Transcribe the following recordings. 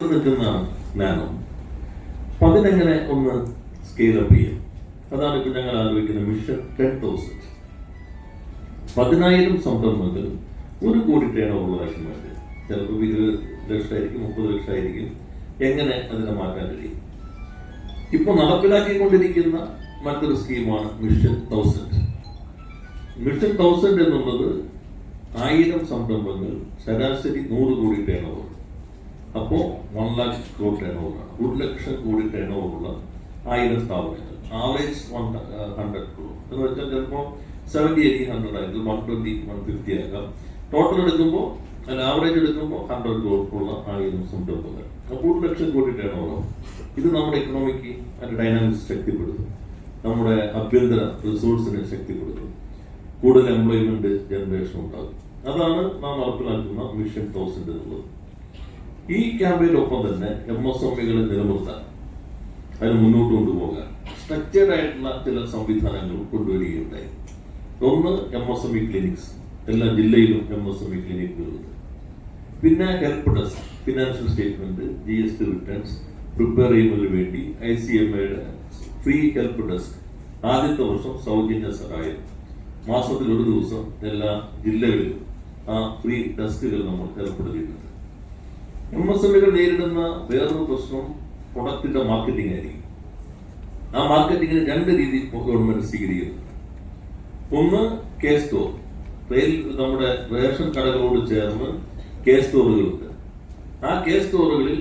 നിൽക്കുന്ന നാനോ അപ്പൊ അതിനെങ്ങനെ ഒന്ന് സ്കെയിൽ അപ്പ് ചെയ്യാം. അതാണ് ഇപ്പൊ ഞങ്ങൾ ആലോചിക്കുന്ന മിഷൻ ടെൻ തൗസൻഡ് പതിനായിരം സംരംഭങ്ങൾ ഒരു കോടി ടേണോ ഉള്ള മാറ്റുക ചിലപ്പോൾ ഇരുപത് ലക്ഷമായിരിക്കും മുപ്പത് ലക്ഷമായിരിക്കും. എങ്ങനെ അതിനെ മാറ്റാൻ കഴിയും? ഇപ്പൊ നടപ്പിലാക്കിക്കൊണ്ടിരിക്കുന്ന മറ്റൊരു സ്കീമാണ് മിഷൻ തൗസൻഡ് മിഷൻ തൗസൻഡ് എന്നുള്ളത് ആയിരം സംരംഭങ്ങൾ ശരാശരി നൂറ് കോടി ടേണോ അപ്പോൾ വൺ ലാക്ക് കോടി ടേൺ ഓവറാണ് ഒരു ലക്ഷം കോടി ടേൺ ഓവറുള്ള ആയിരം സ്ഥാപനങ്ങൾ ആവറേജ് വൺ ഹൺഡ്രഡ് ക്രോർ എന്ന് വെച്ചാൽ ചിലപ്പോൾ സെവന്റി എയ്റ്റി ഹൺഡ്രഡ് ആയിരിക്കും. വൺ ട്വന്റി വൺ ഫിഫ്റ്റി ആകാം ടോട്ടൽ എടുക്കുമ്പോൾ അല്ല ആവറേജ് എടുക്കുമ്പോൾ ഹൺഡ്രഡ് ക്രോർക്കുള്ള ആയിരം സംരംഭങ്ങൾ അപ്പോൾ ഒരു ലക്ഷം കോടി ടേൺ ഓവറാണ് ഇത് നമ്മുടെ ഇക്കണോമിക്ക് അതിന്റെ ഡൈനാമിക്സ് ശക്തിപ്പെടുത്തും. നമ്മുടെ അഭ്യന്തര റിസോഴ്സിനെ ശക്തിപ്പെടുത്തും. കൂടുതൽ എംപ്ലോയ്മെന്റ് ജനറേഷൻ ഉണ്ടാകും. അതാണ് നാം നടപ്പിലാക്കുന്ന മിഷൻ തൗസൻഡ് എന്നുള്ളത്. ഈ ക്യാമ്പയിനൊപ്പം തന്നെ എം എസ് എം ഇകളെ നിലനിർത്താൻ അതിന് മുന്നോട്ട് കൊണ്ടുപോകാൻ സ്ട്രക്ചേർഡ് ആയിട്ടുള്ള ചില സംവിധാനങ്ങൾ കൊണ്ടുവരികയുണ്ടായി. ഒന്ന് M S M E clinics എല്ലാ ജില്ലയിലും എം എസ് എം ഇ ക്ലിനിക്കുകളുണ്ട് പിന്നെ help desk financial statement G S T returns prepare ചെയ്യുന്നതിന് വേണ്ടി ഐ സി എം എയുടെ ഫ്രീ ഹെൽപ്പ് ഡെസ്ക് ആദ്യത്തെ വർഷം സൗജന്യ സഹായം. മാസത്തിൽ ഒരു ദിവസം എല്ലാ ജില്ലകളിലും ആ ഫ്രീ ഡെസ്കുകൾ നമ്മൾ ഏർപ്പെടുത്തിയിട്ടുണ്ട്. എം എസ് നേരിടുന്ന വേറൊരു പ്രശ്നം പ്രൊഡക്റ്റിന്റെ മാർക്കറ്റിംഗ് ആയിരിക്കും. ആ മാർക്കറ്റിംഗിന് രണ്ട് രീതി ഗവൺമെന്റ് സ്വീകരിക്കുന്നു. ഒന്ന് കേസ് സ്റ്റോർ നമ്മുടെ റേഷൻ കടകളോട് ചേർന്ന് കെ സ്റ്റോറുകളുണ്ട് ആ കേസ് സ്റ്റോറുകളിൽ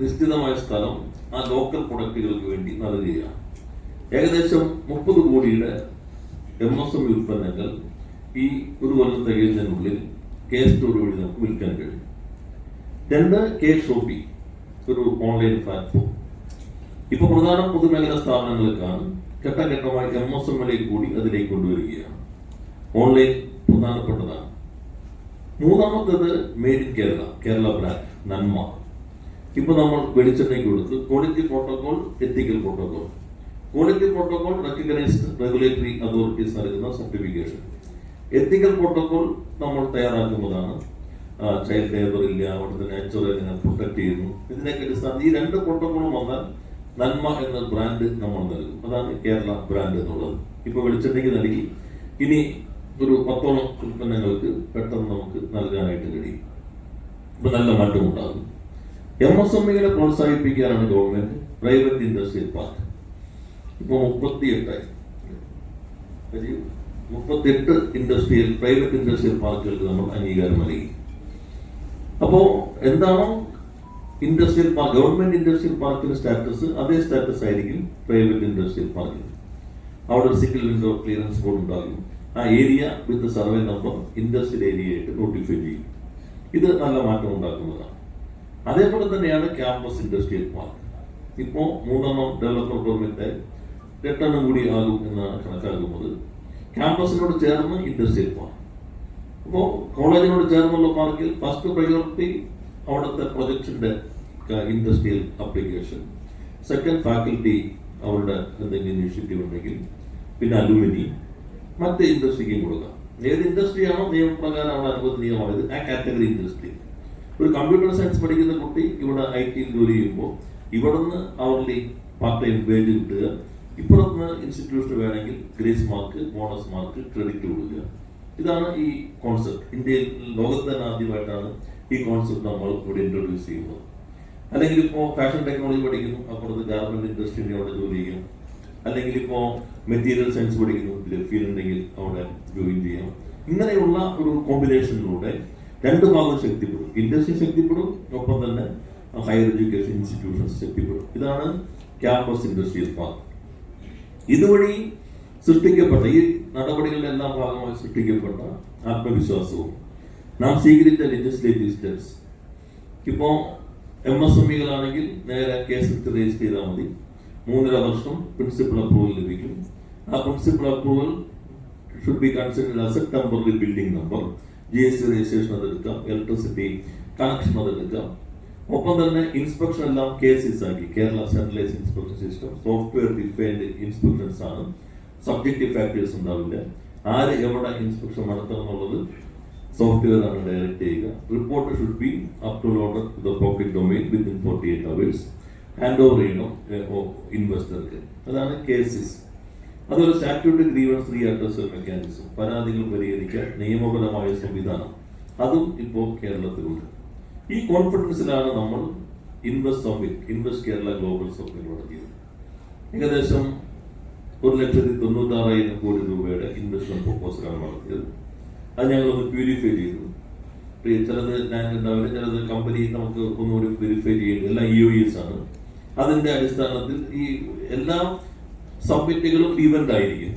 നിശ്ചിതമായ സ്ഥലം ആ ലോക്കൽ പ്രൊഡക്റ്റുകൾക്ക് വേണ്ടി നൽകുകയാണ് ഏകദേശം മുപ്പത് കോടിയുടെ എം എസ് എം ഉൽപ്പന്നങ്ങൾ ഈ ഒരു കൊല്ലം തികയുന്നതിനുള്ളിൽ കേസ് സ്റ്റോർ വഴി നമുക്ക് വിൽക്കാൻ കഴിയും. രണ്ട് കെ ഷോപ്പി ഒരു ഓൺലൈൻ പ്ലാറ്റ്ഫോം ഇപ്പൊ പ്രധാന പൊതുമേഖലാ സ്ഥാപനങ്ങൾക്കാണ് ഘട്ടഘട്ടമായി എം എസ് എമ്മിലേക്ക് കൂടി അതിലേക്ക് കൊണ്ടുവരികയാണ്. ഓൺലൈൻ പ്രധാനപ്പെട്ടതാണ്. മൂന്നാമത്തത് made in Kerala Kerala brand നന്മ ഇപ്പൊ നമ്മൾ വെളിച്ചെണ്ണയ്ക്ക് കൊടുത്ത് quality protocol ethical protocol quality protocol recognised regulatory authorities നൽകുന്ന സർട്ടിഫിക്കേഷൻ എത്തിക്കൽ പ്രോട്ടോകോൾ നമ്മൾ തയ്യാറാക്കുന്നതാണ്. ചൈൽഡ് ലേബർ ഇല്ല അവിടുത്തെ നാച്ചുറൽ എങ്ങനെ പ്രൊട്ടക്ട് ചെയ്യുന്നു. ഇതിനൊക്കെ അടിസ്ഥാനം ഈ രണ്ട് പ്രോട്ടോകോളും വന്നാൽ നന്മ എന്ന ബ്രാൻഡ് നമ്മൾ നൽകും. അതാണ് കേരള ബ്രാൻഡ് എന്നുള്ളത്. ഇപ്പൊ വെളിച്ചെണ്ണയ്ക്ക് നൽകി ഇനി ഒരു പത്തോളം ഉൽപ്പന്നങ്ങൾക്ക് പെട്ടെന്ന് നമുക്ക് നൽകാനായിട്ട് കഴിയും. ഇപ്പൊ നല്ല മാറ്റം ഉണ്ടാകും. എം എസ് എം ഇകളെ പ്രോത്സാഹിപ്പിക്കാനാണ് ഗവൺമെന്റ് പ്രൈവറ്റ് ഇൻഡസ്ട്രിയൽ പാർക്ക് ഇപ്പൊ മുപ്പത്തിയെട്ടായി. മുപ്പത്തെട്ട് ഇൻഡസ്ട്രിയൽ പ്രൈവറ്റ് ഇൻഡസ്ട്രിയൽ പാർക്കുകൾക്ക് നമ്മൾ അംഗീകാരം നൽകി. അപ്പോ എന്താണോ ഇൻഡസ്ട്രിയൽ പാർക്ക് ഗവൺമെന്റ് ഇൻഡസ്ട്രിയൽ പാർക്കിന്റെ സ്റ്റാറ്റസ് അതേ സ്റ്റാറ്റസ് ആയിരിക്കും പ്രൈവറ്റ് ഇൻഡസ്ട്രിയൽ പാർക്കിന് അവിടെ ഒരു സിംഗിൾ വിൻഡോ ക്ലിയറൻസ് ബോർഡ് ഉണ്ടാകും. ആ area with survey number industrial area ആയിട്ട് നോട്ടിഫൈ ചെയ്യും. ഇത് നല്ല മാറ്റം ഉണ്ടാക്കുന്നതാണ്. അതേപോലെ തന്നെയാണ് ക്യാമ്പസ് ഇൻഡസ്ട്രിയൽ പാർക്ക് ഇപ്പോൾ മൂന്നെണ്ണം ഡെവലപ്പർ പെർമിറ്റ് എട്ടെണ്ണം കൂടി ആകും എന്നാണ് കണക്കാക്കുന്നത്. ക്യാമ്പസിനോട് ചേർന്ന് ഇൻഡസ്ട്രിയൽ പാർക്ക് അപ്പോൾ കോളേജിനോട് ചേർന്നുള്ള പാർക്കിൽ ഫസ്റ്റ് പ്രയോറിറ്റി അവിടുത്തെ പ്രൊജക്ടിന്റെ ഇൻഡസ്ട്രിയൽ അപ്ലിക്കേഷൻ സെക്കൻഡ് ഫാക്കൽറ്റി അവരുടെ എന്തെങ്കിലും ഇനിഷ്യേറ്റീവ് ഉണ്ടെങ്കിൽ പിന്നെ അലുമിനി മറ്റ് ഇൻഡസ്ട്രിക്കും കൊടുക്കാം. ഏത് ഇൻഡസ്ട്രിയാണോ നിയമപ്രകാരം അവിടെ അനുവദനീയമായത് ആ കാറ്റഗറി ഇൻഡസ്ട്രി ഒരു കമ്പ്യൂട്ടർ സയൻസ് പഠിക്കുന്ന കുട്ടി ഇവിടെ ഐ ടിയിൽ ജോലി ചെയ്യുമ്പോൾ ഇവിടുന്ന് അവരുടെ പാർട്ട് ടൈം വേജ് കിട്ടുക. ഇപ്പുറത്തുനിന്ന് ഇൻസ്റ്റിറ്റ്യൂഷൻ വേണമെങ്കിൽ grace mark bonus mark credit കൊടുക്കുക. ഇതാണ് ഈ കോൺസെപ്റ്റ് ഇന്ത്യയിൽ ലോകത്ത് തന്നെ ആദ്യമായിട്ടാണ് ഈ കോൺസെപ്റ്റ് നമ്മൾ ഇവിടെ ഇൻട്രൊഡ്യൂസ് ചെയ്യുന്നത്. അല്ലെങ്കിൽ ഇപ്പോൾ ഫാഷൻ ടെക്നോളജി പഠിക്കുന്നു അപ്പുറത്ത് ഗാർമെന്റ് ഇൻഡസ്ട്രിയിൽ അവിടെ ജോലി ചെയ്യാം. അല്ലെങ്കിൽ ഇപ്പോൾ മെറ്റീരിയൽ സയൻസ് പഠിക്കുന്നു ഫീൽ ഉണ്ടെങ്കിൽ അവിടെ ജോയിൻ ചെയ്യാം. ഇങ്ങനെയുള്ള ഒരു കോമ്പിനേഷനിലൂടെ രണ്ട് ഭാഗം ശക്തിപ്പെടും. ഇൻഡസ്ട്രി ശക്തിപ്പെടും ഒപ്പം തന്നെ ഹയർ എഡ്യൂക്കേഷൻ ഇൻസ്റ്റിറ്റ്യൂഷൻസ് ശക്തിപ്പെടും. ഇതാണ് ക്യാമ്പസ് ഇൻഡസ്ട്രിയൽ പാർക്ക് ഇതുവഴി സൃഷ്ടിക്കപ്പെട്ട ഈ നടപടികളുടെ എല്ലാം ഭാഗമായി സൃഷ്ടിക്കപ്പെട്ട ആത്മവിശ്വാസവും. നാം സ്വീകരിച്ച ലെജിസ്ലേറ്റീവ് സ്റ്റെപ്സ് ഇപ്പോ എം എസ് എം ഇകളാണെങ്കിൽ നേരെ കേസ് എടുത്ത് രജിസ്റ്റർ ചെയ്താൽ മതി. മൂന്നര വർഷം പ്രിൻസിപ്പൽ അപ്രൂവൽ ലഭിക്കും. ആ principal approval should be considered as a temporary building number G S T registration അതെടുക്കാം electricity connection അതെടുക്കാം ഒപ്പം തന്നെ ഇൻസ്പെക്ഷൻ എല്ലാം കേസസ് സിസ് ആക്കി. Kerala centralise inspection system software defined inspections ആണ്. സബ്ജക്റ്റീവ് ഫാക്ടേഴ്സ് ഉണ്ടാവില്ല. ആര് എവിടെ ഇൻസ്പെക്ഷൻ നടത്തണം എന്നുള്ളത് സോഫ്റ്റ്വെയർ ആണ് ഡയറക്റ്റ് ചെയ്യുക. Report should be up to load the profit domain within forty eight hours hand over ചെയ്യണം ഇൻവെസ്റ്റർക്ക് അതാണ് കേസിസ് അതൊരു statute grievance redress mechanism പരാതികൾ പരിഹരിക്കാൻ നിയമപരമായ സംവിധാനം. അതും ഇപ്പോൾ കേരളത്തിലുണ്ട്. ഈ കോൺഫിഡൻസിലാണ് നമ്മൾ invest summit invest Kerala global summit നടത്തിയത്. ഏകദേശം ഒരു ലക്ഷത്തി തൊണ്ണൂറ്റാറായിരം കോടി രൂപയുടെ ഇൻവെസ്റ്റ്മെന്റ് പ്രപ്പോസലാണ് നടത്തിയത്. അത് ഞങ്ങളൊന്ന് പ്യൂരിഫൈ ചെയ്തു. ചിലത് ഞാൻ ഉണ്ടാവില്ല ചിലത് കമ്പനി നമുക്ക് ഒന്നുകൂടി പ്യൂരിഫൈ ചെയ്യേണ്ടത് എല്ലാം ഇ ഒ ആണ്. അതിന്റെ അടിസ്ഥാനത്തിൽ ഈ എല്ലാ സബ്മിറ്റുകളും ഇവന്റ് ആയിരിക്കും.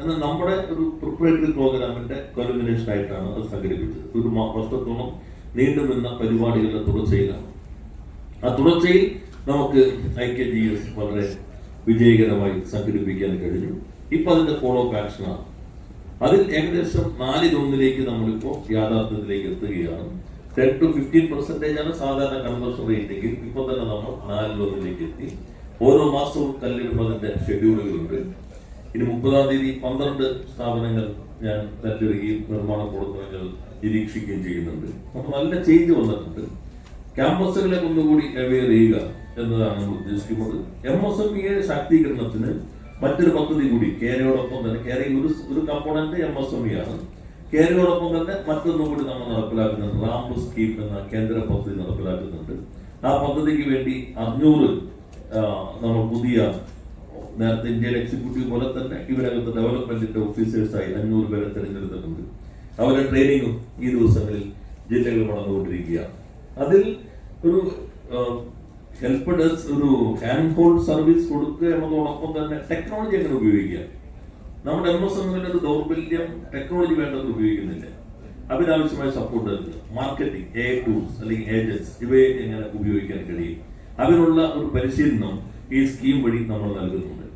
എന്നാൽ നമ്മുടെ ഒരു പ്രിപ്പറേറ്ററി പ്രോഗ്രാമിന്റെ കൊലുമിനേഷൻ ആയിട്ടാണ് അത് സംഘടിപ്പിച്ചത്. ഒരു വർഷത്തോളം നീണ്ടു നിന്ന പരിപാടികളുടെ തുടർച്ചയിലാണ്. ആ തുടർച്ചയിൽ നമുക്ക് ഐ കെ ജി എസ് വളരെ വിജയകരമായി സംഘടിപ്പിക്കാൻ കഴിഞ്ഞു. ഇപ്പൊ അതിന്റെ ഫോളോ അപ്പ് ആക്ഷനാണ് അതിൽ ഏകദേശം നാലിലൊന്നിലേക്ക് നമ്മളിപ്പോ യാഥാർത്ഥ്യത്തിലേക്ക് എത്തുകയാണ്. ടെൻ ടു ഫിഫ്റ്റീൻ പെർസെന്റേജ് ആണ് സാധാരണ കൺവേർഷൻ റേറ്റെങ്കിൽ ഇപ്പൊ തന്നെ നമ്മൾ നാലിലൊന്നിലേക്ക് എത്തി. ഓരോ മാസവും കല്ലിടുന്നതിന്റെ ഷെഡ്യൂളുകളുണ്ട് ഇനി മുപ്പതാം തീയതി പന്ത്രണ്ട് സ്ഥാപനങ്ങൾ ഞാൻ കല്ലിടുകയും നിർമ്മാണ പ്രവർത്തനങ്ങൾ നിരീക്ഷിക്കുകയും ചെയ്യുന്നുണ്ട്. അപ്പൊ നല്ല ചേഞ്ച് വന്നിട്ടുണ്ട്. ക്യാമ്പസുകളെ ഒന്നുകൂടി അവെയർ ചെയ്യുക. എന്നതാണ് നമ്മൾ ഉദ്ദേശിക്കുന്നത്. എം എസ് എം ഇ ശാക്തീകരണത്തിന് മറ്റൊരു പദ്ധതി കൂടി കേരയോടൊപ്പം തന്നെ കേര ഒരു ഒരു component M S M E ആണ്. കേരയോടൊപ്പം തന്നെ മറ്റൊന്നും കൂടി നമ്മൾ നടപ്പിലാക്കുന്നുണ്ട്. റാംബു സ്കീം എന്ന കേന്ദ്ര പദ്ധതി നടപ്പിലാക്കുന്നുണ്ട്. ആ പദ്ധതിക്ക് വേണ്ടി അഞ്ഞൂറ് നമ്മൾ പുതിയ നേരത്തെ ഇന്ത്യൻ എക്സിക്യൂട്ടീവ് പോലെ തന്നെ ഇവരകത്ത് ഡെവലപ്മെന്റിന്റെ ഓഫീസേഴ്സായി അഞ്ഞൂറ് പേരെ തിരഞ്ഞെടുത്തിട്ടുണ്ട്. അവരുടെ ട്രെയിനിങ്ങും ഈ ദിവസങ്ങളിൽ ജില്ലകൾ നടന്നുകൊണ്ടിരിക്കുകയാണ് അതിൽ ഒരു ഹെൽപ്പ് ഡെസ്ക് ഒരു ഹാൻഡ് ഹോൾഡ് സർവീസ് കൊടുക്കുക എന്നതോടൊപ്പം തന്നെ ടെക്നോളജി എങ്ങനെ ഉപയോഗിക്കുക. നമ്മുടെ എം എസ് എമ്മിന്റെ ഒരു ദൗർബല്യം ടെക്നോളജി വേണ്ടത് ഉപയോഗിക്കുന്നില്ല. അതിനാവശ്യമായ സപ്പോർട്ട് നൽകുക. മാർക്കറ്റിംഗ് എ ടൂൾസ് അല്ലെങ്കിൽ ഏജൻസ് ഇവയെ എങ്ങനെ ഉപയോഗിക്കാൻ കഴിയും. അതിനുള്ള ഒരു പരിശീലനം ഈ സ്കീം വഴി നമ്മൾ നൽകുന്നുണ്ട്.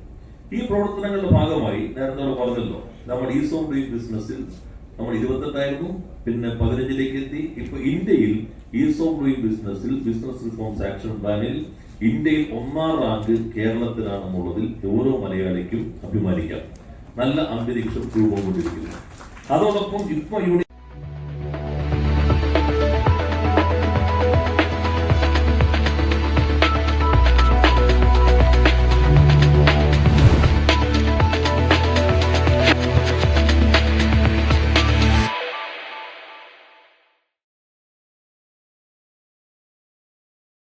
ഈ പ്രവർത്തനങ്ങളുടെ ഭാഗമായി നേരത്തെ പറഞ്ഞല്ലോ നമ്മൾ ഈസ് ഓഫ് ഡൂയിങ് ബിസിനസ്സിൽ നമ്മൾ ഇരുപത്തെട്ടായിരുന്നു പിന്നെ പതിനഞ്ചിലേക്ക് എത്തി. ഇപ്പൊ ഇന്ത്യയിൽ ഈസ് ഓഫ് ഡൂയിങ് ബിസിനസ്സിൽ ബിസിനസ് റിഫോംസ് ആക്ഷൻ പ്ലാനിൽ ഇന്ത്യയിൽ ഒന്നാം റാങ്ക് കേരളത്തിലാണെന്നുള്ളതിൽ ഓരോ മലയാളിക്കും അഭിമാനിക്കാം. നല്ല അന്തരീക്ഷം രൂപം കൊണ്ടിരിക്കുന്നു. അതോടൊപ്പം ഇപ്പൊ യൂണിയൻ